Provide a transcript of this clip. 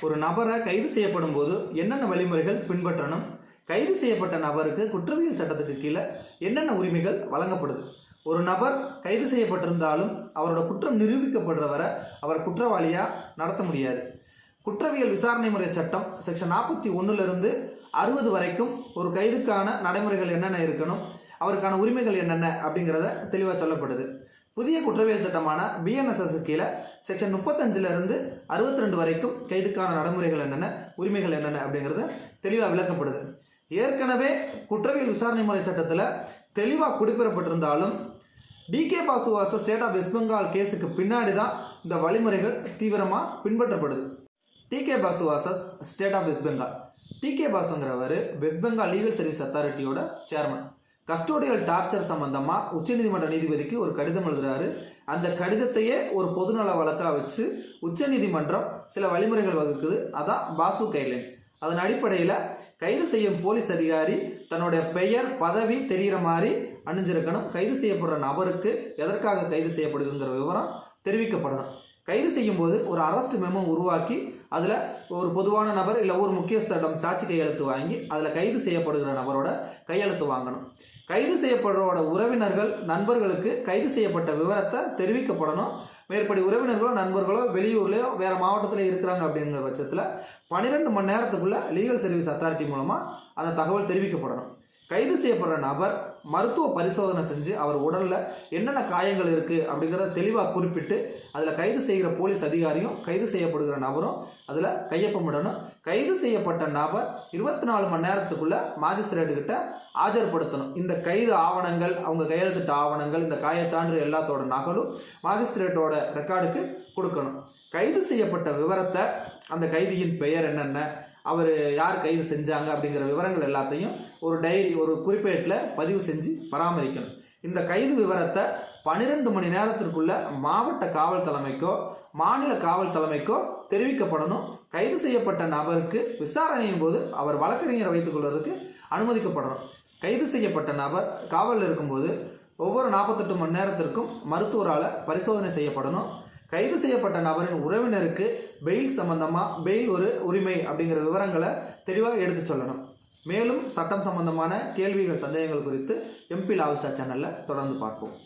ஒரு நபரை கைது செய்யப்படும் போது என்னென்ன வழிமுறைகள் பின்பற்றணும்? கைது செய்யப்பட்ட நபருக்கு குற்றவியல் சட்டத்துக்கு கீழே என்னென்ன உரிமைகள் வழங்கப்படுது? ஒரு நபர் கைது செய்யப்பட்டிருந்தாலும் அவரோட குற்றம் நிரூபிக்கப்படுற வரை அவர் குற்றவாளியாக நடத்த முடியாது. குற்றவியல் விசாரணை முறை சட்டம் செக்ஷன் நாற்பத்தி ஒன்றுலேருந்து அறுபது வரைக்கும் ஒரு கைதுக்கான நடைமுறைகள் என்னென்ன இருக்கணும்? அவருக்கான உரிமைகள் என்னென்ன? அப்படிங்கிறத தெளிவாக சொல்லப்படுது. புதிய குற்றவியல் சட்டமான பிஎன்எஸ்எஸ் கீழே செக்ஷன் முப்பத்தஞ்சிலிருந்து அறுபத்தி ரெண்டு வரைக்கும் கைதுக்கான நடைமுறைகள் என்னென்ன உரிமைகள் என்னென்ன அப்படிங்கிறது தெளிவாக விளக்கப்படுது. ஏற்கனவே குற்றவியல் விசாரணை முறை சட்டத்தில் தெளிவாக குறிப்பிடப்பட்டிருந்தாலும் டிகே பாசுவாச ஸ்டேட் ஆஃப் வெஸ்ட் பெங்கால் கேஸுக்கு பின்னாடி தான் இந்த வழிமுறைகள் தீவிரமாக பின்பற்றப்படுது. D K Basu versus state of West Bengal D K பாசுங்கிறவர் west Bengal legal service அத்தாரிட்டியோட சேர்மன் கஸ்டோடியல் டார்ச்சர் சம்பந்தமாக உச்சநீதிமன்ற நீதிபதிக்கு ஒரு கடிதம் எழுதுறாரு. அந்த கடிதத்தையே ஒரு பொதுநல வழக்காக வச்சு உச்சநீதிமன்றம் சில வழிமுறைகள் வகுக்குது. அதான் பாசு கைட்லைன்ஸ் அதன் அடிப்படையில் கைது செய்யும் போலீஸ் அதிகாரி தன்னுடைய பெயர் பதவி தெரிகிற மாதிரி அணிஞ்சிருக்கணும். கைது செய்யப்படுற நபருக்கு எதற்காக கைது செய்யப்படுதுங்கிற விவரம் தெரிவிக்கப்படணும். கைது செய்யும்போது ஒரு அரெஸ்ட் மெமோ உருவாக்கி அதில் ஒரு பொதுவான நபர் இல்லை ஒரு முக்கியஸ்தரிடம் சாட்சி கையெழுத்து வாங்கி அதில் கைது செய்யப்படுகிற நபரோட கையெழுத்து வாங்கணும். கைது செய்யப்படுறோட உறவினர்கள் நண்பர்களுக்கு கைது செய்யப்பட்ட விவரத்தை தெரிவிக்கப்படணும். மேற்படி உறவினர்களோ நண்பர்களோ வெளியூர்லையோ வேறு மாவட்டத்தில் இருக்கிறாங்க அப்படிங்கிற பட்சத்தில் பன்னிரெண்டு மணி நேரத்துக்குள்ளே லீகல் சர்வீஸ் அத்தாரிட்டி மூலமாக அந்த தகவல் தெரிவிக்கப்படணும். கைது செய்யப்படுற நபர் மருத்துவ பரிசோதனை செஞ்சு அவர் உடலில் என்னென்ன காயங்கள் இருக்குது அப்படிங்கிறத தெளிவாக குறிப்பிட்டு அதில் கைது செய்கிற போலீஸ் அதிகாரியும் கைது செய்யப்படுகிற நபரும் அதில் கையொப்பமிடணும். கைது செய்யப்பட்ட நபர் இருபத்தி நாலு மணி நேரத்துக்குள்ளே மாஜிஸ்திரேட்டுக்கிட்ட ஆஜர்படுத்தணும். இந்த கைது ஆவணங்கள் அவங்க கையெழுத்திட்ட ஆவணங்கள் இந்த காயச்சான்று எல்லாத்தோட நகலும் மாஜிஸ்திரேட்டோட ரெக்கார்டுக்கு கொடுக்கணும். கைது செய்யப்பட்ட விவரத்தை அந்த கைதியின் பெயர் என்னென்ன அவர் யார் கைது செஞ்சாங்க அப்படிங்கிற விவரங்கள் எல்லாத்தையும் ஒரு டைரி ஒரு குறிப்பேட்டில் பதிவு செஞ்சு பராமரிக்கணும். இந்த கைது விவரத்தை பன்னிரெண்டு மணி நேரத்திற்குள்ள மாவட்ட காவல் தலைமைக்கோ மாநில காவல் தலைமைக்கோ தெரிவிக்கப்படணும். கைது செய்யப்பட்ட நபருக்கு விசாரணையின் போது அவர் வழக்கறிஞரை வைத்துக் கொள்வதற்கு அனுமதிக்கப்படணும். கைது செய்யப்பட்ட நபர் காவலில் இருக்கும்போது ஒவ்வொரு நாற்பத்தெட்டு மணி நேரத்திற்கும் மருத்துவரால் பரிசோதனை செய்யப்படணும். கைது செய்யப்பட்ட நபரின் உறவினருக்கு பெயில் சம்பந்தமாக பெயில் ஒரு உரிமை அப்படிங்கிற விவரங்களை தெளிவாக எடுத்து சொல்லணும். மேலும் சட்டம் சம்பந்தமான கேள்விகள் சந்தேகங்கள் குறித்து எம்பி லாவிஸ்டா சேனலில் தொடர்ந்து பார்ப்போம்.